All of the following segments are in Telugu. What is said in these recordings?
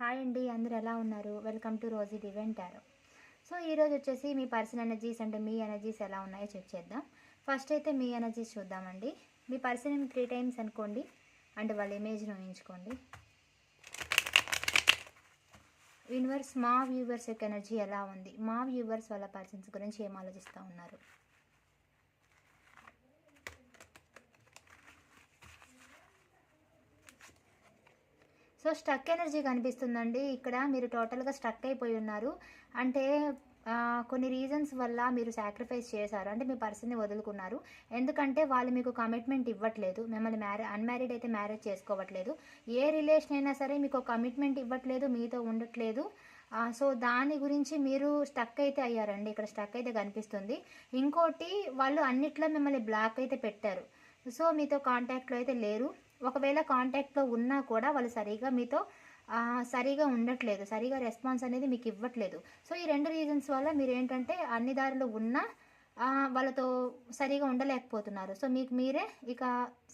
హాయ్ అండి అందరు ఎలా ఉన్నారు? Welcome to Rosy divine tarot. So ఈరోజు వచ్చేసి మీ పర్సన్ ఎనర్జీస్ అంటే మీ ఎనర్జీస్ ఎలా ఉన్నాయో చెక్ చేద్దాం. ఫస్ట్ అయితే మీ ఎనర్జీస్ చూద్దామండి. మీ పర్సన్ త్రీ టైమ్స్ అనుకోండి అంటే వాళ్ళ ఇమేజ్ను ఊహించుకోండి. యూనివర్స్ మా వ్యూవర్స్ యొక్క ఎనర్జీ ఎలా ఉంది? మా వ్యూవర్స్ వాళ్ళ పర్సన్స్ గురించి ఏం ఆలోచిస్తూ ఉన్నారు? సో స్టక్ ఎనర్జీ కనిపిస్తుందండి. ఇక్కడ మీరు టోటల్గా స్టక్ అయిపోయి ఉన్నారు. అంటే కొన్ని రీజన్స్ వల్ల మీరు సాక్రిఫైస్ చేశారు. అంటే మీ పర్సన్ని వదులుకున్నారు. ఎందుకంటే వాళ్ళు మీకు కమిట్మెంట్ ఇవ్వట్లేదు. మిమ్మల్ని మ్యారే అన్మ్యారీడ్ అయితే మ్యారేజ్ చేసుకోవట్లేదు. ఏ రిలేషన్ అయినా సరే మీకు కమిట్మెంట్ ఇవ్వట్లేదు మీతో ఉండట్లేదు. సో దాని గురించి మీరు స్టక్ అయితే అయ్యారండి. ఇక్కడ స్టక్ అయితే కనిపిస్తుంది. ఇంకోటి వాళ్ళు అన్నిట్లో మిమ్మల్ని బ్లాక్ అయితే పెట్టారు. సో మీతో కాంటాక్ట్లో అయితే లేరు. ఒకవేళ కాంటాక్ట్లో ఉన్నా కూడా వాళ్ళు సరిగా మీతో సరిగా ఉండట్లేదు. సరిగా రెస్పాన్స్ అనేది మీకు ఇవ్వట్లేదు. సో ఈ రెండు రీజన్స్ వల్ల మీరు ఏంటంటే అన్ని దారిలో ఉన్నా వాళ్ళతో సరిగా ఉండలేకపోతున్నారు. సో మీకు మీరే ఇక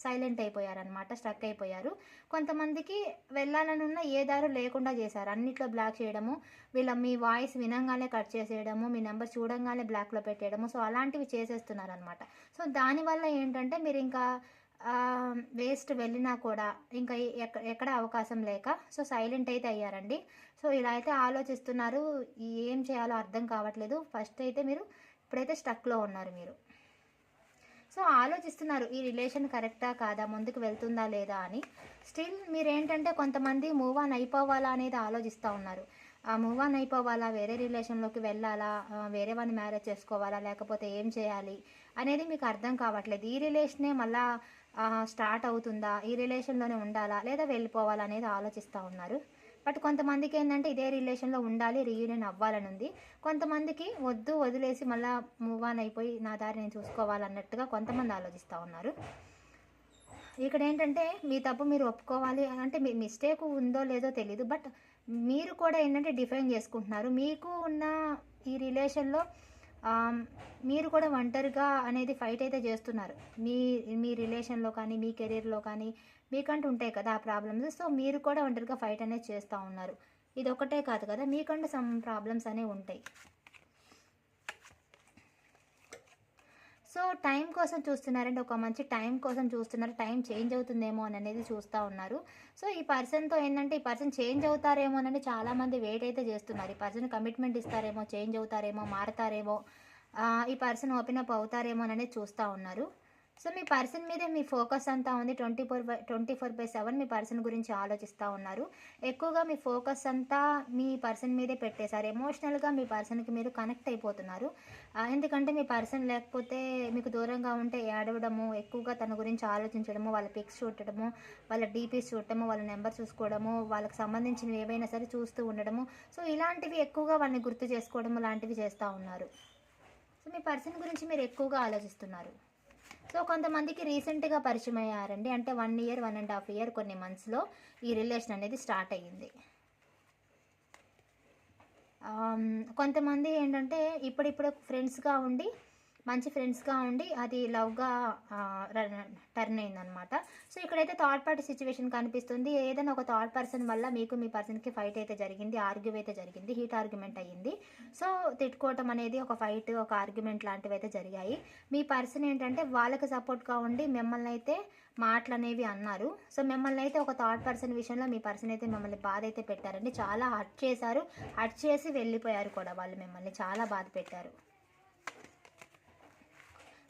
సైలెంట్ అయిపోయారనమాట స్ట్రక్ అయిపోయారు. కొంతమందికి వెళ్ళాలని ఉన్న ఏ దారు లేకుండా చేశారు. అన్నిట్లో బ్లాక్ చేయడము వీళ్ళ మీ వాయిస్ వినంగానే కట్ చేసేయడము మీ నెంబర్ చూడంగానే బ్లాక్లో పెట్టేయడము. సో అలాంటివి చేసేస్తున్నారనమాట సో దానివల్ల ఏంటంటే మీరు ఇంకా వేస్ట్ వెళ్ళినా కూడా ఇంకా ఎక్కడ అవకాశం లేక సో సైలెంట్ అయితే అయ్యారండి. సో ఇలా అయితే ఆలోచిస్తున్నారు. ఏం చేయాలో అర్థం కావట్లేదు. ఫస్ట్ అయితే మీరు ఇప్పుడైతే స్టక్లో ఉన్నారు మీరు. సో ఆలోచిస్తున్నారు ఈ రిలేషన్ కరెక్టా కాదా ముందుకు వెళ్తుందా లేదా అని. స్టిల్ మీరేంటంటే కొంతమంది మూవ్ ఆన్ అయిపోవాలా అనేది ఆలోచిస్తూ ఉన్నారు. ఆ మూవ్ ఆన్ అయిపోవాలా వేరే రిలేషన్లోకి వెళ్ళాలా వేరే వాడిని మ్యారేజ్ చేసుకోవాలా లేకపోతే ఏం చేయాలి అనేది మీకు అర్థం కావట్లేదు. ఈ రిలేషనే మళ్ళీ స్టార్ట్ అవుతుందా? ఈ రిలేషన్లోనే ఉండాలా? లేదా వెళ్ళిపోవాలా అనేది ఆలోచిస్తూ ఉన్నారు. బట్ కొంతమందికి ఏంటంటే ఇదే రిలేషన్లో ఉండాలి రీయూనియన్ అవ్వాలని ఉంది. కొంతమందికి వద్దు వదిలేసి మళ్ళీ మూవ్ ఆన్ అయిపోయి నా దారి నేను చూసుకోవాలన్నట్టుగా కొంతమంది ఆలోచిస్తూ ఉన్నారు. ఇక్కడ ఏంటంటే మీ తప్పు మీరు ఒప్పుకోవాలి. అంటే మీ మిస్టేక్ ఉందో లేదో తెలియదు బట్ మీరు కూడా ఏంటంటే డిఫైన్ చేసుకుంటున్నారు. మీకు ఉన్న ఈ రిలేషన్లో మీరు కూడా ఒంటరిగా అనేది ఫైట్ అయితే చేస్తున్నారు. మీ మీ రిలేషన్లో కానీ మీ కెరీర్లో కానీ మీకంటూ ఉంటాయి కదా ఆ ప్రాబ్లమ్స్. సో మీరు కూడా ఒంటరిగా ఫైట్ అనేది చేస్తూ ఉన్నారు. ఇది ఒకటే కాదు కదా మీకంటూ సమ్ ప్రాబ్లమ్స్ అనేవి ఉంటాయి. సో టైం కోసం చూస్తున్నారంటే ఒక మంచి టైం కోసం చూస్తున్నారు. టైం చేంజ్ అవుతుందేమో అని అనేది చూస్తూ ఉన్నారు. సో ఈ పర్సన్తో ఏంటంటే ఈ పర్సన్ చేంజ్ అవుతారేమో అని చాలామంది వెయిట్ అయితే చేస్తున్నారు. ఈ పర్సన్ కమిట్మెంట్ ఇస్తారేమో చేంజ్ అవుతారేమో మారతారేమో ఈ పర్సన్ ఓపెన్ అప్ అవుతారేమో అనేది చూస్తూ ఉన్నారు. సో మీ పర్సన్ మీదే మీ ఫోకస్ అంతా ఉంది. Twenty four by twenty four by seven me person గురించి ఆలోచిస్తూ ఉన్నారు. ఎక్కువగా మీ ఫోకస్ అంతా మీ పర్సన్ మీదే పెట్టేశారు. ఎమోషనల్గా మీ పర్సన్కి మీరు కనెక్ట్ అయిపోతున్నారు. ఎందుకంటే మీ పర్సన్ లేకపోతే మీకు దూరంగా ఉంటే ఏడవడము ఎక్కువగా తన గురించి ఆలోచించడము వాళ్ళ పిక్స్ చూడటము వాళ్ళ డీపీస్ చూడటము వాళ్ళ నెంబర్ చూసుకోవడము వాళ్ళకి సంబంధించినవి ఏవైనా సరే చూస్తూ ఉండడము. సో ఇలాంటివి ఎక్కువగా వాళ్ళని గుర్తు చేసుకోవడము లాంటివి చేస్తూ ఉన్నారు. సో మీ పర్సన్ గురించి మీరు ఎక్కువగా ఆలోచిస్తున్నారు. సో కొంతమందికి రీసెంట్గా పరిచయం అయ్యారండి అంటే one year one and half year కొన్ని మంత్స్లో ఈ రిలేషన్ అనేది స్టార్ట్ అయ్యింది. కొంతమంది ఏంటంటే ఇప్పుడిప్పుడు ఫ్రెండ్స్గా ఉండి మంచి ఫ్రెండ్స్గా ఉండి అది లవ్గా టర్న్ అయిందనమాట. సో ఇక్కడైతే థర్డ్ పార్టీ సిచ్యువేషన్ కనిపిస్తుంది. ఏదైనా ఒక థర్డ్ పర్సన్ వల్ల మీకు మీ పర్సన్కి ఫైట్ అయితే జరిగింది ఆర్గ్యూ అయితే జరిగింది హీట్ ఆర్గ్యుమెంట్ అయ్యింది. సో తిట్టుకోవటం అనేది ఒక ఫైట్ ఒక ఆర్గ్యుమెంట్ లాంటివి అయితే జరిగాయి. మీ పర్సన్ ఏంటంటే వాళ్ళకి సపోర్ట్గా ఉండి మిమ్మల్ని అయితే మాటలు అనేవి అన్నారు. సో మిమ్మల్ని అయితే ఒక థర్డ్ పర్సన్ విషయంలో మీ పర్సన్ అయితే మిమ్మల్ని బాధ అయితే పెట్టారండి. చాలా హర్ట్ చేశారు. హర్ట్ చేసి వెళ్ళిపోయారు కూడా వాళ్ళు మిమ్మల్ని. చాలా బాధ పెట్టారు.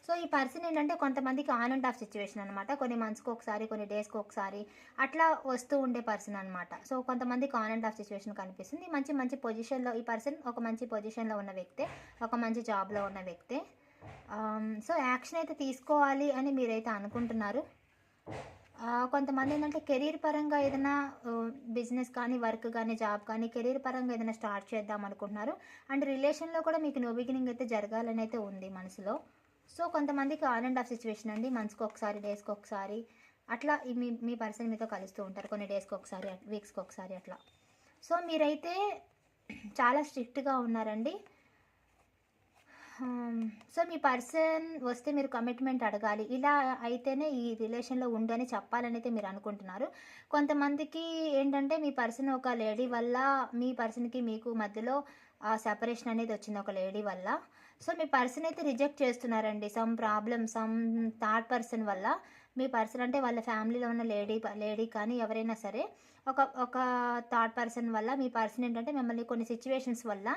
సో ఈ పర్సన్ ఏంటంటే కొంతమందికి ఆన్ అండ్ ఆఫ్ సిచ్యువేషన్ అనమాట కొన్ని మంత్స్కి ఒకసారి కొన్ని డేస్కి ఒకసారి అట్లా వస్తూ ఉండే పర్సన్ అనమాట సో కొంతమందికి ఆన్ అండ్ ఆఫ్ సిచ్యువేషన్ కనిపిస్తుంది. మంచి మంచి పొజిషన్లో ఈ పర్సన్ ఒక మంచి పొజిషన్లో ఉన్న వ్యక్తే ఒక మంచి జాబ్లో ఉన్న వ్యక్తే. సో యాక్షన్ అయితే తీసుకోవాలి అని మీరైతే అనుకుంటున్నారు. కొంతమంది ఏంటంటే కెరీర్ పరంగా ఏదైనా బిజినెస్ కానీ వర్క్ కానీ జాబ్ కానీ కెరీర్ పరంగా ఏదైనా స్టార్ట్ చేద్దాం అనుకుంటున్నారు. అండ్ రిలేషన్లో కూడా మీకు నో బిగినింగ్ అయితే జరగాలని అయితే ఉంది మనసులో. సో కొంతమందికి ఆన్ అండ్ ఆఫ్ సిచ్యువేషన్ అండి. మంత్స్కి ఒకసారి డేస్కి ఒకసారి. అట్లా మీ మీ పర్సన్ మీతో కలుస్తూ ఉంటారు. కొన్ని డేస్కి ఒకసారి వీక్స్కి ఒకసారి అట్లా. సో మీరైతే చాలా స్ట్రిక్ట్గా ఉన్నారండి. సో మీ పర్సన్ వస్తే మీరు కమిట్మెంట్ అడగాలి. ఇలా అయితేనే ఈ రిలేషన్లో ఉండని చెప్పాలని అయితే మీరు అనుకుంటున్నారు. కొంతమందికి ఏంటంటే మీ పర్సన్ ఒక లేడీ వల్ల మీ పర్సన్కి మీకు మధ్యలో సెపరేషన్ అనేది వచ్చింది ఒక లేడీ వల్ల. సో మీ పర్సన్ అయితే రిజెక్ట్ చేస్తున్నారండి. Some problem some third person వల్ల. మీ పర్సన్ అంటే వాళ్ళ ఫ్యామిలీలో ఉన్న లేడీ లేడీ కానీ ఎవరైనా సరే ఒక ఒక థర్డ్ పర్సన్ వల్ల మీ పర్సన్ ఏంటంటే మిమ్మల్ని కొన్ని సిచ్యువేషన్స్ వల్ల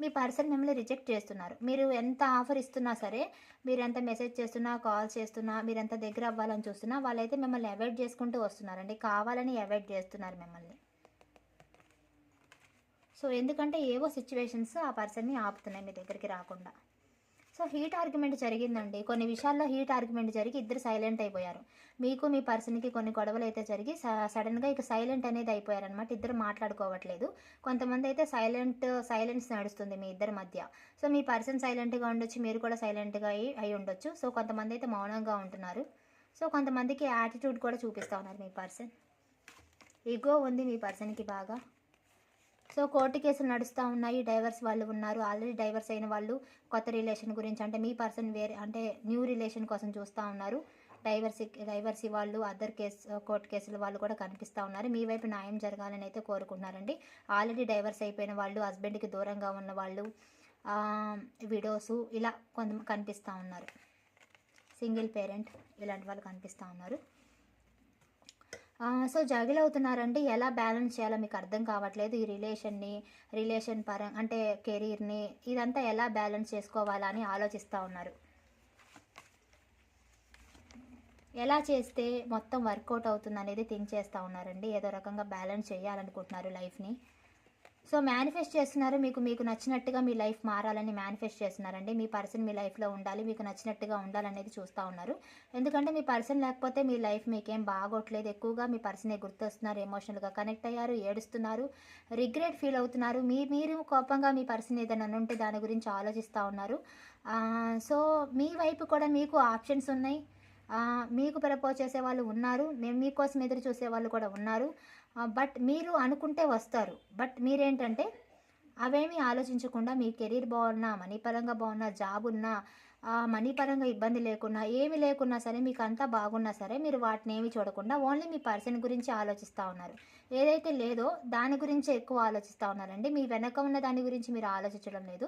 మీ పర్సన్ మిమ్మల్ని రిజెక్ట్ చేస్తున్నారు. మీరు ఎంత ఆఫర్ ఇస్తున్నా సరే మీరు ఎంత మెసేజ్ చేస్తున్నా కాల్ చేస్తున్నా మీరు ఎంత దగ్గర అవ్వాలని చూస్తున్నా వాళ్ళైతే మిమ్మల్ని అవాయిడ్ చేసుకుంటూ వస్తున్నారండి. కావాలని అవాయిడ్ చేస్తున్నారు మిమ్మల్ని. సో ఎందుకంటే ఏవో సిచ్యువేషన్స్ ఆ పర్సన్ని ఆపుతున్నాయి మీ దగ్గరికి రాకుండా. సో హీట్ ఆర్గ్యుమెంట్ జరిగిందండి. కొన్ని విషయాల్లో హీట్ ఆర్గ్యుమెంట్ జరిగి ఇద్దరు సైలెంట్ అయిపోయారు. మీకు మీ పర్సన్కి కొన్ని గొడవలు అయితే జరిగి సడన్గా ఇక సైలెంట్ అనేది అయిపోయారనమాట ఇద్దరు మాట్లాడుకోవట్లేదు. కొంతమంది అయితే సైలెంట్ సైలెన్స్ నడుస్తుంది మీ ఇద్దరి మధ్య. సో మీ పర్సన్ సైలెంట్గా ఉండొచ్చు మీరు కూడా సైలెంట్గా అయి అయి ఉండొచ్చు. సో కొంతమంది అయితే మౌనంగా ఉంటున్నారు. సో కొంతమందికి యాటిట్యూడ్ కూడా చూపిస్తూ ఉన్నారు మీ పర్సన్ ఈగో ఉంది మీ పర్సన్కి బాగా. సో కోర్టు కేసులు నడుస్తూ ఉన్నాయి. డైవర్స్ వాళ్ళు ఉన్నారు. ఆల్రెడీ డైవర్స్ అయిన వాళ్ళు కొత్త రిలేషన్ గురించి అంటే మీ పర్సన్ వేరే అంటే న్యూ రిలేషన్ కోసం చూస్తూ ఉన్నారు. డైవర్సీ డైవర్సీ వాళ్ళు అదర్ కేసు కోర్టు కేసుల వాళ్ళు కూడా కనిపిస్తూ ఉన్నారు. మీ వైపు న్యాయం జరగాలని అయితే కోరుకుంటున్నారండి. ఆల్రెడీ డైవర్స్ అయిపోయిన వాళ్ళు హస్బెండ్కి దూరంగా ఉన్న వాళ్ళు విడోస్ ఇలా కొంత కనిపిస్తూ ఉన్నారు. సింగిల్ పేరెంట్ ఇలాంటి వాళ్ళు కనిపిస్తూ ఉన్నారు. సో జగిల్ అవుతున్నారండి ఎలా బ్యాలెన్స్ చేయాలో మీకు అర్థం కావట్లేదు. ఈ రిలేషన్ని రిలేషన్ పరం అంటే కెరీర్ని ఇదంతా ఎలా బ్యాలెన్స్ చేసుకోవాలా అని ఆలోచిస్తూ ఉన్నారు. ఎలా చేస్తే మొత్తం వర్కౌట్ అవుతుంది అనేది థింక్ చేస్తూ ఉన్నారండి. ఏదో రకంగా బ్యాలెన్స్ చేయాలనుకుంటున్నారు లైఫ్ని. సో మేనిఫెస్ట్ చేస్తున్నారు మీకు మీకు నచ్చినట్టుగా మీ లైఫ్ మారాలని మేనిఫెస్ట్ చేస్తున్నారండి. మీ పర్సన్ మీ లైఫ్లో ఉండాలి మీకు నచ్చినట్టుగా ఉండాలనేది చూస్తూ ఉన్నారు. ఎందుకంటే మీ పర్సన్ లేకపోతే మీ లైఫ్ మీకేం బాగోట్లేదు. ఎక్కువగా మీ పర్సనే గుర్తొస్తున్నారు ఎమోషనల్గా కనెక్ట్ అయ్యారు ఏడుస్తున్నారు రిగ్రెట్ ఫీల్ అవుతున్నారు. మీ మీరు కోపంగా మీ పర్సన్ ఏదైనా ఉంటే దాని గురించి ఆలోచిస్తూ ఉన్నారు. సో మీ వైపు కూడా మీకు ఆప్షన్స్ ఉన్నాయి. మీకు ప్రపోజ్ చేసే వాళ్ళు ఉన్నారు. మేము మీకోసం ఎదురు చూసే వాళ్ళు కూడా ఉన్నారు. బట్ మీరు అనుకుంటే వస్తారు. బట్ మీరేంటంటే అవేమీ ఆలోచించకుండా మీ కెరీర్ బాగున్నా మనీ పరంగా బాగున్నా జాబ్ ఉన్నా మనీ పరంగా ఇబ్బంది లేకున్నా ఏమి లేకున్నా సరే మీకు అంతా బాగున్నా సరే మీరు వాటిని ఏమి చూడకుండా ఓన్లీ మీ పర్సన్ గురించి ఆలోచిస్తూ ఉన్నారు. ఏదైతే లేదో దాని గురించి ఎక్కువ ఆలోచిస్తూ ఉన్నారండి. మీ వెనక ఉన్న దాని గురించి మీరు ఆలోచించడం లేదు.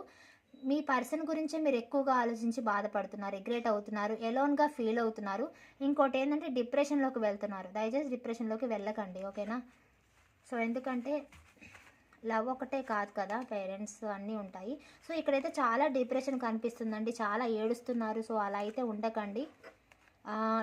మీ పర్సన్ గురించే మీరు ఎక్కువగా ఆలోచించి బాధపడుతున్నారు రిగ్రెట్ అవుతున్నారు ఎలోన్గా ఫీల్ అవుతున్నారు. ఇంకోటి ఏంటంటే డిప్రెషన్లోకి వెళ్తున్నారు. దయచేసి డిప్రెషన్లోకి వెళ్ళకండి ఓకేనా? సో ఎందుకంటే లవ్ ఒకటే కాదు కదా పేరెంట్స్ అన్నీ ఉంటాయి. సో ఇక్కడైతే చాలా డిప్రెషన్ కనిపిస్తుందండి చాలా ఏడుస్తున్నారు. సో అలా అయితే ఉండకండి.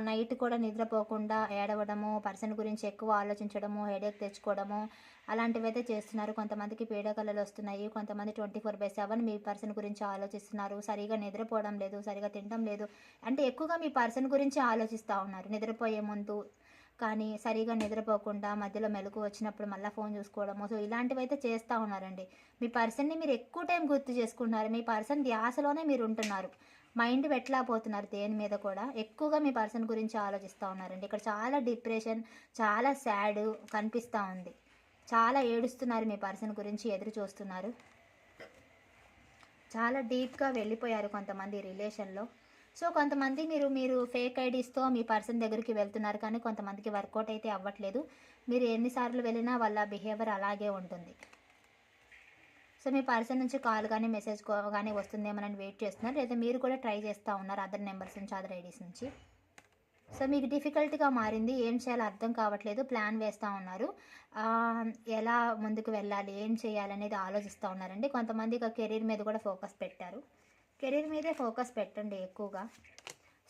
నైట్ కూడా నిద్రపోకుండా ఏడవడము పర్సన్ గురించి ఎక్కువ ఆలోచించడము హెడేక్ తెచ్చుకోవడము అలాంటివి అయితే చేస్తున్నారు. కొంతమందికి పీడకలలు వస్తున్నాయి. కొంతమంది ట్వంటీ ఫోర్ బై సెవెన్ మీ పర్సన్ గురించి ఆలోచిస్తున్నారు. సరిగా నిద్రపోవడం లేదు సరిగా తినడం లేదు. అంటే ఎక్కువగా మీ పర్సన్ గురించి ఆలోచిస్తూ ఉన్నారు నిద్రపోయే ముందు. కానీ సరిగా నిద్రపోకుండా మధ్యలో మెలకు వచ్చినప్పుడు మళ్ళీ ఫోన్ చూసుకోవడము. సో ఇలాంటివి అయితే చేస్తూ ఉన్నారండి. మీ పర్సన్ని మీరు ఎక్కువ టైం గుర్తు చేసుకుంటున్నారు. మీ పర్సన్ ధ్యాసలోనే మీరు ఉంటున్నారు. మైండ్ పెట్టలేకపోతున్నారు దేని మీద కూడా? ఎక్కువగా మీ పర్సన్ గురించి ఆలోచిస్తూ ఉన్నారండి. ఇక్కడ చాలా డిప్రెషన్ చాలా సాడ్ కనిపిస్తూ ఉంది. చాలా ఏడుస్తున్నారు మీ పర్సన్ గురించి ఎదురు చూస్తున్నారు. చాలా డీప్గా వెళ్ళిపోయారు కొంతమంది రిలేషన్లో. సో కొంతమంది మీరు మీరు ఫేక్ ఐడీస్తో మీ పర్సన్ దగ్గరికి వెళ్తున్నారు కానీ కొంతమందికి వర్కౌట్ అయితే అవ్వట్లేదు. మీరు ఎన్నిసార్లు వెళ్ళినా వాళ్ళ బిహేవియర్ అలాగే ఉంటుంది. సో మీ పర్సన్ నుంచి కాల్ కానీ మెసేజ్ కానీ వస్తుందేమోనని వెయిట్ చేస్తున్నారు. లేదా మీరు కూడా ట్రై చేస్తూ ఉన్నారు అదర్ నెంబర్స్ నుంచి అదర్ ఐడీస్ నుంచి. సో మీకు డిఫికల్ట్గా మారింది ఏం చేయాలో అర్థం కావట్లేదు ప్లాన్ వేస్తూ ఉన్నారు. ఎలా ముందుకు వెళ్ళాలి ఏం చేయాలనేది ఆలోచిస్తూ ఉన్నారండి. కొంతమంది ఇక కెరీర్ మీద కూడా ఫోకస్ పెట్టారు. కెరీర్ మీదే ఫోకస్ పెట్టండి ఎక్కువగా.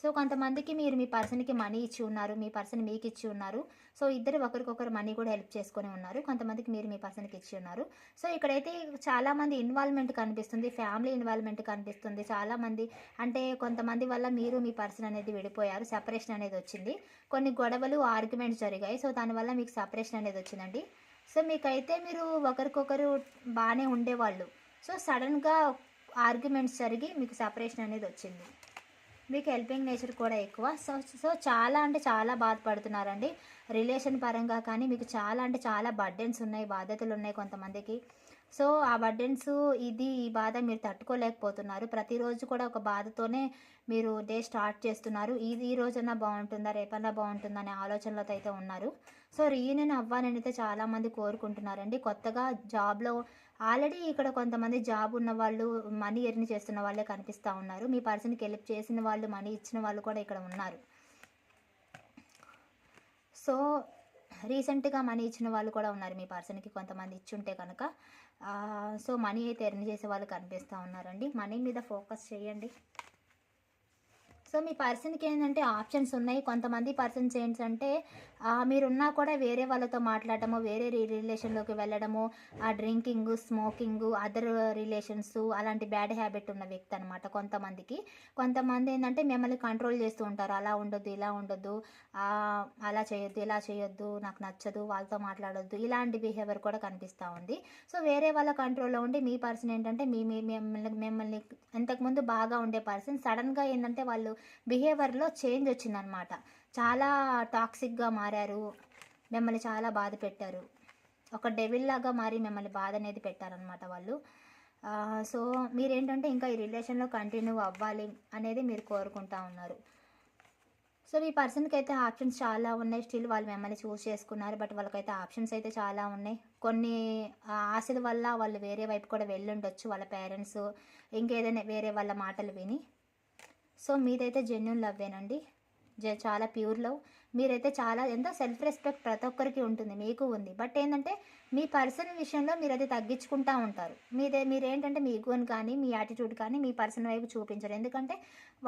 సో కొంతమందికి మీరు మీ పర్సన్కి మనీ ఇచ్చి ఉన్నారు మీ పర్సన్ మీకు ఇచ్చి ఉన్నారు. సో ఇద్దరు ఒకరికొకరు మనీ కూడా హెల్ప్ చేసుకొని ఉన్నారు. కొంతమందికి మీరు మీ పర్సన్కి ఇచ్చి ఉన్నారు. సో ఇక్కడైతే చాలామంది ఇన్వాల్వ్మెంట్ కనిపిస్తుంది ఫ్యామిలీ ఇన్వాల్వ్మెంట్ కనిపిస్తుంది. చాలామంది అంటే కొంతమంది వల్ల మీరు మీ పర్సన్ అనేది విడిపోయారు సెపరేషన్ అనేది వచ్చింది. కొన్ని గొడవలు ఆర్గ్యుమెంట్స్ జరిగాయి. సో దానివల్ల మీకు సెపరేషన్ అనేది వచ్చిందండి. సో మీకైతే మీరు ఒకరికొకరు బాగానే ఉండేవాళ్ళు. సో సడన్గా ఆర్గ్యుమెంట్స్ జరిగి మీకు సెపరేషన్ అనేది వచ్చింది. మీకు హెల్పింగ్ నేచర్ కూడా ఎక్కువ. సో సో చాలా అంటే చాలా బాధపడుతున్నారండి. రిలేషన్ పరంగా కానీ మీకు చాలా అంటే చాలా బర్డెన్స్ ఉన్నాయి బాధ్యతలు ఉన్నాయి కొంతమందికి. సో ఆ బర్డెన్స్ ఇది ఈ బాధ మీరు తట్టుకోలేకపోతున్నారు. ప్రతిరోజు కూడా ఒక బాధతోనే మీరు డే స్టార్ట్ చేస్తున్నారు. ఇది ఈ రోజన్నా బాగుంటుందా? రేపన్నా బాగుంటుందా? అనే ఆలోచనలతో అయితే ఉన్నారు. సో రీయూనియన్ అవ్వాలని అయితే చాలామంది కోరుకుంటున్నారండి. కొత్తగా జాబ్లో ఆల్రెడీ ఇక్కడ కొంతమంది జాబ్ ఉన్న వాళ్ళు మనీ ఎర్న్ చేస్తున్న వాళ్ళే కనిపిస్తూ ఉన్నారు. మీ పర్సన్కి హెల్ప్ చేసిన వాళ్ళు మనీ ఇచ్చిన వాళ్ళు కూడా ఇక్కడ ఉన్నారు. సో రీసెంట్గా మనీ ఇచ్చిన వాళ్ళు కూడా ఉన్నారు మీ పర్సన్కి కొంతమంది ఇచ్చుంటే కనుక. సో మనీ అయితే ఎర్న్ చేసే వాళ్ళు కనిపిస్తూ ఉన్నారండి. మనీ మీద ఫోకస్ చేయండి. సో మీ పర్సన్కి ఏంటంటే ఆప్షన్స్ ఉన్నాయి. కొంతమంది పర్సన్స్ ఏంటంటే మీరున్నా కూడా వేరే వాళ్ళతో మాట్లాడటము వేరే రి- రిలేషన్లోకి వెళ్ళడము ఆ డ్రింకింగ్ స్మోకింగ్ అదర్ రిలేషన్స్ అలాంటి బ్యాడ్ హ్యాబిట్ ఉన్న వ్యక్తి అనమాట కొంతమందికి. కొంతమంది ఏంటంటే మిమ్మల్ని కంట్రోల్ చేస్తూ ఉంటారు. అలా ఉండొద్దు ఇలా ఉండొద్దు అలా చేయొద్దు ఇలా చేయొద్దు నాకు నచ్చదు వాళ్ళతో మాట్లాడొద్దు ఇలాంటి బిహేవియర్ కూడా కనిపిస్తూ ఉంది. సో వేరే వాళ్ళ కంట్రోల్లో ఉండి మీ పర్సన్ ఏంటంటే మీ మీ- మిమ్మల్ని మిమ్మల్ని ఇంతకుముందు బాగా ఉండే పర్సన్ సడన్గా ఏంటంటే వాళ్ళు బిహేవియర్లో చేంజ్ వచ్చిందనమాట చాలా టాక్సిక్గా మారారు. మిమ్మల్ని చాలా బాధ పెట్టారు. ఒక డెవిల్ లాగా మారి మిమ్మల్ని బాధ అనేది పెట్టారనమాట వాళ్ళు. సో మీరేంటంటే ఇంకా ఈ రిలేషన్లో కంటిన్యూ అవ్వాలి అనేది మీరు కోరుకుంటా ఉన్నారు. సో మీ పర్సన్కి అయితే ఆప్షన్స్ చాలా ఉన్నాయి. స్టిల్ వాళ్ళు మిమ్మల్ని చూస్ చేసుకున్నారు. బట్ వాళ్ళకైతే ఆప్షన్స్ అయితే చాలా ఉన్నాయి. కొన్ని ఆశల వల్ల వాళ్ళు వేరే వైపు కూడా వెళ్ళి ఉండొచ్చు వాళ్ళ పేరెంట్స్ ఇంకేదైనా వేరే వాళ్ళ మాటలు విని. సో మీదైతే జెన్యున్ లవ్వేనండి చాలా ప్యూర్ లవ్ మీరైతే చాలా ఎంతో సెల్ఫ్ రెస్పెక్ట్ ప్రతి ఒక్కరికి ఉంటుంది మీకు ఉంది. బట్ ఏంటంటే మీ పర్సన్ విషయంలో మీరు అది తగ్గించుకుంటూ ఉంటారు. మీదే మీరేంటంటే మీ ఈగోని కానీ మీ యాటిట్యూడ్ కానీ మీ పర్సన్ వైపు చూపించరు. ఎందుకంటే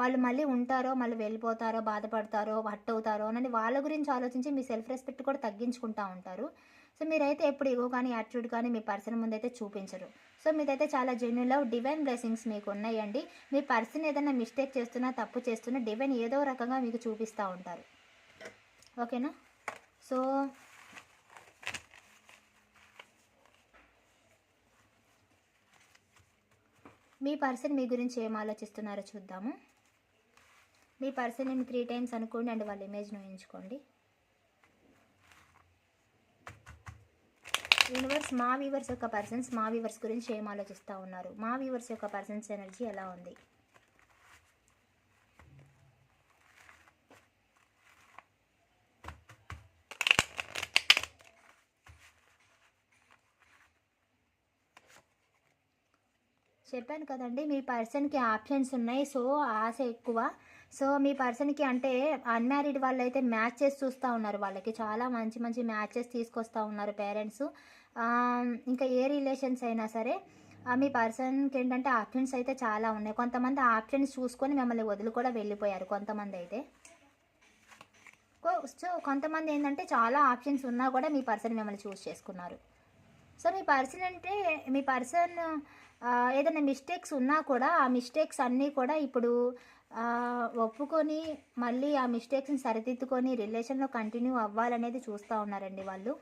వాళ్ళు మళ్ళీ ఉంటారో మళ్ళీ వెళ్ళిపోతారో బాధపడతారో హట్ అవుతారో అని వాళ్ళ గురించి ఆలోచించి మీ సెల్ఫ్ రెస్పెక్ట్ కూడా తగ్గించుకుంటూ ఉంటారు. సో మీరైతే ఎప్పుడు ఈగో కానీ యాటిట్యూడ్ కానీ మీ పర్సన్ ముందైతే చూపించరు. సో మీదైతే చాలా జెన్యున్ లవ్ డివైన్ బ్లెస్సింగ్స్ మీకు ఉన్నాయండి. మీ పర్సన్ ఏదైనా మిస్టేక్ చేస్తున్నా తప్పు చేస్తున్నా డివైన్ ఏదో రకంగా మీకు చూపిస్తూ ఉంటారు. ఓకేనా సో మీ పర్సన్ మీ గురించి ఏం ఆలోచిస్తున్నారో చూద్దాము. మీ పర్సన్ నేను త్రీ టైమ్స్ అనుకోండి అండ్ వాళ్ళ ఇమేజ్ను ఎంచుకోండి యూనివర్స్ మా వీవర్స్ యొక్క పర్సన్స్ మా వీవర్స్ గురించి ఏం ఆలోచిస్తూ ఉన్నారు? మా వీవర్స్ యొక్క పర్సన్స్ ఎనర్జీ ఎలా ఉంది? చెప్పాను కదండి మీ పర్సన్కి ఆప్షన్స్ ఉన్నాయి సో ఆశ ఎక్కువ. సో మీ పర్సన్కి అంటే అన్మ్యారీడ్ వాళ్ళు అయితే మ్యాచెస్ చూస్తూ ఉన్నారు వాళ్ళకి. చాలా మంచి మంచి మ్యాచెస్ తీసుకొస్తూ ఉన్నారు పేరెంట్స్. ఇంకా ఏ రిలేషన్స్ అయినా సరే మీ పర్సన్కి ఏంటంటే ఆప్షన్స్ అయితే చాలా ఉన్నాయి. కొంతమంది ఆప్షన్స్ చూసుకొని మిమ్మల్ని వదిలి కూడా వెళ్ళిపోయారు కొంతమంది అయితే. సో కొంతమంది ఏంటంటే చాలా ఆప్షన్స్ ఉన్నా కూడా మీ పర్సన్ మిమ్మల్ని చూస్ చేసుకున్నారు. సో మీ పర్సన్ అంటే మీ పర్సన్ ఏదైనా మిస్టేక్స్ ఉన్నా కూడా ఆ మిస్టేక్స్ అన్నీ కూడా ఇప్పుడు ఒప్పుకొని మళ్ళీ ఆ మిస్టేక్స్ని సరిదిద్దుకొని రిలేషన్లో కంటిన్యూ అవ్వాలనేది చూస్తూ ఉన్నారండి వాళ్ళు.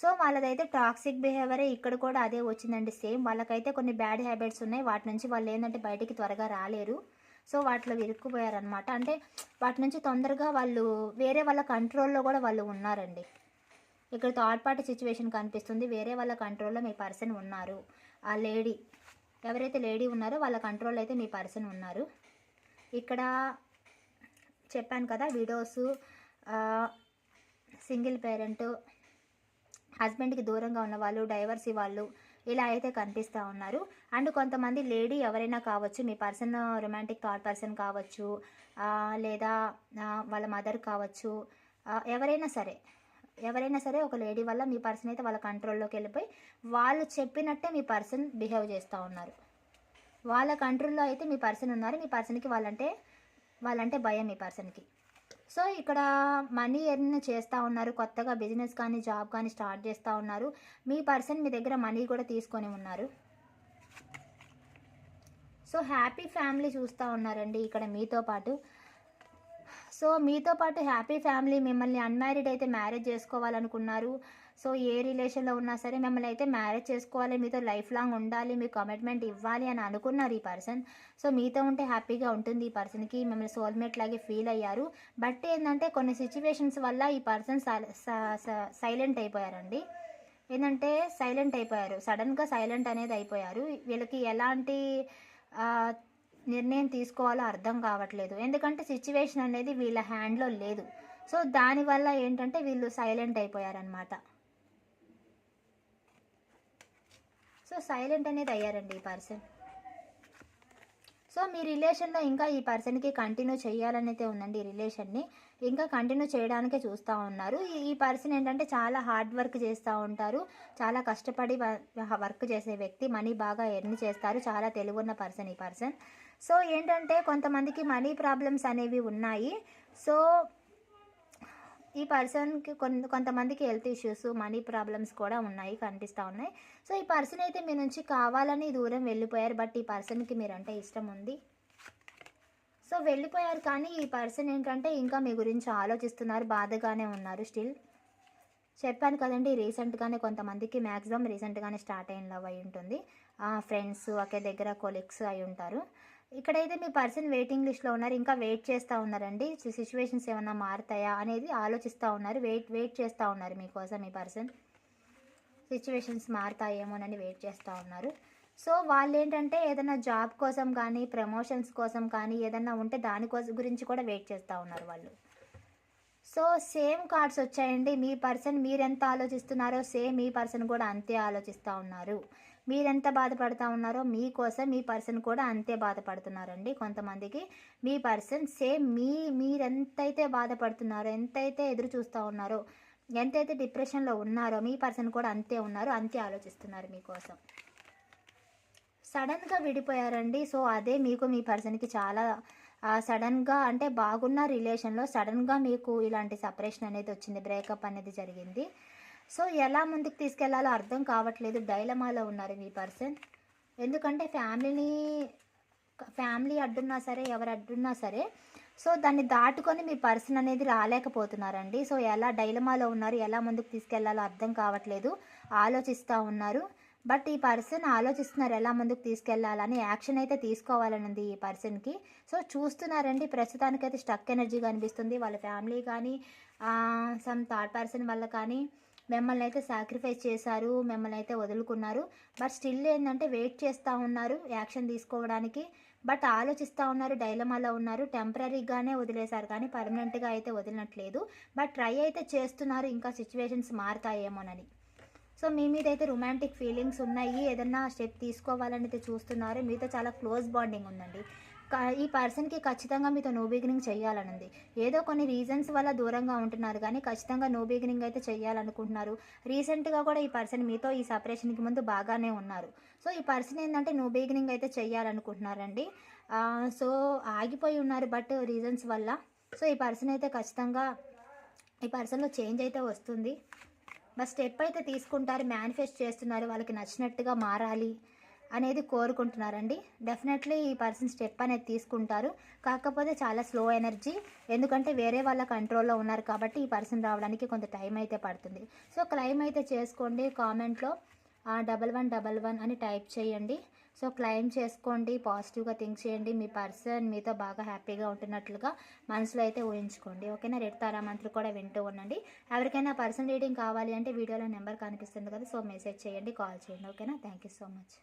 సో వాళ్ళదైతే టాక్సిక్ బిహేవియరే ఇక్కడ కూడా అదే వచ్చిందండి. సేమ్ వాళ్ళకైతే కొన్ని బ్యాడ్ హ్యాబిట్స్ ఉన్నాయి. వాటి నుంచి వాళ్ళు ఏంటంటే బయటికి త్వరగా రాలేరు. సో వాటిలో ఇరుక్కుపోయారనమాట అంటే వాటి నుంచి తొందరగా వాళ్ళు వేరే వాళ్ళ కంట్రోల్లో కూడా వాళ్ళు ఉన్నారండి. ఇక్కడ థర్డ్ పార్టీ సిచ్యువేషన్ కనిపిస్తుంది. వేరే వాళ్ళ కంట్రోల్లో మీ పర్సన్ ఉన్నారు. ఆ లేడీ ఎవరైతే లేడీ ఉన్నారో వాళ్ళ కంట్రోల్ అయితే మీ పర్సన్ ఉన్నారు. ఇక్కడ చెప్పాను కదా విడోస్ సింగిల్ పేరెంట్ హస్బెండ్కి దూరంగా ఉన్న వాళ్ళు డైవర్సీ వాళ్ళు ఇలా అయితే కనిపిస్తూ ఉన్నారు. అండ్ కొంతమంది లేడీ ఎవరైనా కావచ్చు మీ పర్సన్ రొమాంటిక్ థాట్ పర్సన్ కావచ్చు లేదా వాళ్ళ మదర్ కావచ్చు ఎవరైనా సరే ఎవరైనా సరే ఒక లేడీ వల్ల మీ పర్సన్ అయితే వాళ్ళ కంట్రోల్లోకి వెళ్ళిపోయి వాళ్ళు చెప్పినట్టే మీ పర్సన్ బిహేవ్ చేస్తూ ఉన్నారు. వాళ్ళ కంట్రోల్లో అయితే మీ పర్సన్ ఉన్నారు. మీ పర్సన్కి వాళ్ళంటే వాళ్ళంటే భయం మీ పర్సన్కి. సో ఇక్కడ మనీ ఎర్న్ చేస్తూ ఉన్నారు. కొత్తగా బిజినెస్ కానీ జాబ్ కానీ స్టార్ట్ చేస్తూ ఉన్నారు. మీ పర్సన్ మీ దగ్గర మనీ కూడా తీసుకొని ఉన్నారు. సో హ్యాపీ ఫ్యామిలీ చూస్తూ ఉన్నారండి. ఇక్కడ మీతో పాటు సో మీతో పాటు హ్యాపీ ఫ్యామిలీ మిమ్మల్ని అన్మ్యారీడ్ అయితే మ్యారేజ్ చేసుకోవాలనుకున్నారు. సో ఏ రిలేషన్లో ఉన్నా సరే మిమ్మల్ని అయితే మ్యారేజ్ చేసుకోవాలి మీతో లైఫ్ లాంగ్ ఉండాలి మీకు కమిట్మెంట్ ఇవ్వాలి అని అనుకున్నారు ఈ పర్సన్. సో మీతో ఉంటే హ్యాపీగా ఉంటుంది ఈ పర్సన్కి. మిమ్మల్ని సోల్మేట్ లాగే ఫీల్ అయ్యారు. బట్ ఏంటంటే కొన్ని సిచ్యువేషన్స్ వల్ల ఈ పర్సన్ సైలెంట్ అయిపోయారండి. ఏంటంటే సైలెంట్ అయిపోయారు. సడన్గా సైలెంట్ అనేది అయిపోయారు. వీళ్ళకి ఎలాంటి నిర్ణయం తీసుకోవాలో అర్థం కావట్లేదు. ఎందుకంటే సిచ్యువేషన్ అనేది వీళ్ళ హ్యాండ్లో లేదు. సో దానివల్ల ఏంటంటే వీళ్ళు సైలెంట్ అయిపోయారనమాట సో సైలెంట్ అనేది అయ్యారండి ఈ పర్సన్ సో మీ రిలేషన్లో ఇంకా ఈ పర్సన్కి కంటిన్యూ చేయాలనైతే ఉందండి ఈ రిలేషన్ని ఇంకా కంటిన్యూ చేయడానికే చూస్తూ ఉన్నారు. ఈ- పర్సన్ ఏంటంటే చాలా హార్డ్ వర్క్ చేస్తూ ఉంటారు. చాలా కష్టపడి వర్క్ చేసే వ్యక్తి మనీ బాగా ఎర్న్ చేస్తారు. చాలా తెలివున్న పర్సన్ ఈ పర్సన్ సో ఏంటంటే కొంతమందికి మనీ ప్రాబ్లమ్స్ అనేవి ఉన్నాయి. సో ఈ పర్సన్కి కొంత కొంతమందికి హెల్త్ ఇష్యూస్ మనీ ప్రాబ్లమ్స్ కూడా ఉన్నాయి కనిపిస్తూ ఉన్నాయి. సో ఈ పర్సన్ అయితే మీ నుంచి కావాలని దూరం వెళ్ళిపోయారు బట్ ఈ పర్సన్కి మీరంటే ఇష్టం ఉంది. సో వెళ్ళిపోయారు కానీ ఈ పర్సన్ ఏంటంటే ఇంకా మీ గురించి ఆలోచిస్తున్నారు బాధగానే ఉన్నారు స్టిల్. చెప్పాను కదండి రీసెంట్గానే కొంతమందికి మ్యాక్సిమం రీసెంట్గానే స్టార్ట్ అయిన లవ్ అయి ఉంటుంది. ఫ్రెండ్స్ ఒకే దగ్గర కొలీగ్స్ అయి ఉంటారు. ఇక్కడైతే మీ పర్సన్ వెయిటింగ్ లిస్ట్లో ఉన్నారు ఇంకా వెయిట్ చేస్తూ ఉన్నారండి. సిచ్యువేషన్స్ ఏమైనా మారుతాయా అనేది ఆలోచిస్తూ ఉన్నారు. వెయిట్ వెయిట్ చేస్తూ ఉన్నారు మీకోసం మీ పర్సన్. సిచ్యువేషన్స్ మారుతాయేమోనని వెయిట్ చేస్తూ ఉన్నారు. సో వాళ్ళు ఏంటంటే ఏదైనా జాబ్ కోసం కానీ ప్రమోషన్స్ కోసం కానీ ఏదైనా ఉంటే దానికోసం గురించి కూడా వెయిట్ చేస్తూ ఉన్నారు వాళ్ళు. సో సేమ్ కార్డ్స్ వచ్చాయండి. మీ పర్సన్ మీరెంత ఆలోచిస్తున్నారో సేమ్ మీ పర్సన్ కూడా అంతే ఆలోచిస్తూ ఉన్నారు. మీరెంత బాధపడుతూ ఉన్నారో మీకోసం మీ పర్సన్ కూడా అంతే బాధపడుతున్నారండి కొంతమందికి. మీ పర్సన్ సేమ్ మీ మీరెంతైతే బాధపడుతున్నారో ఎంతైతే ఎదురు చూస్తూ ఉన్నారో ఎంతైతే డిప్రెషన్లో ఉన్నారో మీ పర్సన్ కూడా అంతే ఉన్నారు అంతే ఆలోచిస్తున్నారు మీకోసం. సడన్గా విడిపోయారండి. సో అదే మీకు మీ పర్సన్కి చాలా సడన్గా అంటే బాగున్న రిలేషన్లో సడన్గా మీకు ఇలాంటి సపరేషన్ అనేది వచ్చింది బ్రేకప్ అనేది జరిగింది. సో ఎలా ముందుకు తీసుకెళ్ళాలో అర్థం కావట్లేదు. డైలమాలో ఉన్నారు మీ పర్సన్. ఎందుకంటే ఫ్యామిలీని ఫ్యామిలీ అడ్డున్నా సరే ఎవరు అడ్డున్నా సరే సో దాన్ని దాటుకొని మీ పర్సన్ అనేది రాలేకపోతున్నారండి. సో ఎలా డైలమాలో ఉన్నారు ఎలా ముందుకు తీసుకెళ్ళాలో అర్థం కావట్లేదు. ఆలోచిస్తూ ఉన్నారు. బట్ ఈ పర్సన్ ఆలోచిస్తున్నారు ఎలా ముందుకు తీసుకెళ్ళాలని యాక్షన్ అయితే తీసుకోవాలని ఉంది ఈ పర్సన్కి. సో చూస్తున్నారండి ప్రస్తుతానికైతే స్టక్ ఎనర్జీ అనిపిస్తుంది. వాళ్ళ ఫ్యామిలీ కానీ సమ్ థర్డ్ పర్సన్ వల్ల కానీ మిమ్మల్ని అయితే సాక్రిఫైస్ చేశారు మిమ్మల్ని అయితే వదులుకున్నారు. బట్ స్టిల్ ఏంటంటే వెయిట్ చేస్తూ ఉన్నారు యాక్షన్ తీసుకోవడానికి. బట్ ఆలోచిస్తూ ఉన్నారు డైలమాలో ఉన్నారు టెంపరీగానే వదిలేశారు. కానీ పర్మనెంట్గా అయితే వదిలినట్లేదు. బట్ ట్రై అయితే చేస్తున్నారు ఇంకా సిచ్యువేషన్స్ మారుతాయేమోనని. సో మీ మీద అయితే రొమాంటిక్ ఫీలింగ్స్ ఉన్నాయి. ఏదన్నా స్టెప్ తీసుకోవాలని అయితే చూస్తున్నారు. మీతో చాలా క్లోజ్ బాండింగ్ ఉందండి. ఈ పర్సన్కి ఖచ్చితంగా మీతో నో బిగినింగ్ చేయాలని ఉంది ఏదో కొన్ని రీజన్స్ వల్ల దూరంగా ఉంటున్నారు కానీ ఖచ్చితంగా నో బిగినింగ్ అయితే చేయాలనుకుంటున్నారు రీసెంట్గా కూడా ఈ పర్సన్ మీతో ఈ సపరేషన్కి ముందు బాగానే ఉన్నారు. సో ఈ పర్సన్ ఏంటంటే నో బిగినింగ్ అయితే చేయాలనుకుంటున్నారండి సో ఆగిపోయి ఉన్నారు బట్ రీజన్స్ వల్ల. సో ఈ పర్సన్ అయితే ఖచ్చితంగా ఈ పర్సన్లో చేంజ్ అయితే వస్తుంది. బట్ స్టెప్ అయితే తీసుకుంటారు మేనిఫెస్ట్ చేస్తున్నారు వాళ్ళకి నచ్చినట్టుగా మారాలి. అనేది కోరుకుంటున్నారండి. డెఫినెట్లీ ఈ పర్సన్ స్టెప్ అనేది తీసుకుంటారు. కాకపోతే చాలా స్లో ఎనర్జీ ఎందుకంటే వేరే వాళ్ళ కంట్రోల్లో ఉన్నారు కాబట్టి ఈ పర్సన్ రావడానికి కొంత టైం అయితే పడుతుంది. సో క్లైమ్ అయితే చేసుకోండి కామెంట్లో డబల్ వన్ డబల్ వన్ అని టైప్ చేయండి. సో క్లైమ్ చేసుకోండి పాజిటివ్గా థింక్ చేయండి. మీ పర్సన్ మీతో బాగా హ్యాపీగా ఉంటున్నట్లుగా మనసులో అయితే ఊహించుకోండి. ఓకేనా రెడ్ తారా మంత్రులు కూడా వింటూ ఉండండి. ఎవరికైనా పర్సన్ రీడింగ్ కావాలి అంటే వీడియోలో నెంబర్ కనిపిస్తుంది కదా సో మెసేజ్ చేయండి కాల్ చేయండి. ఓకేనా థ్యాంక్ యూ సో మచ్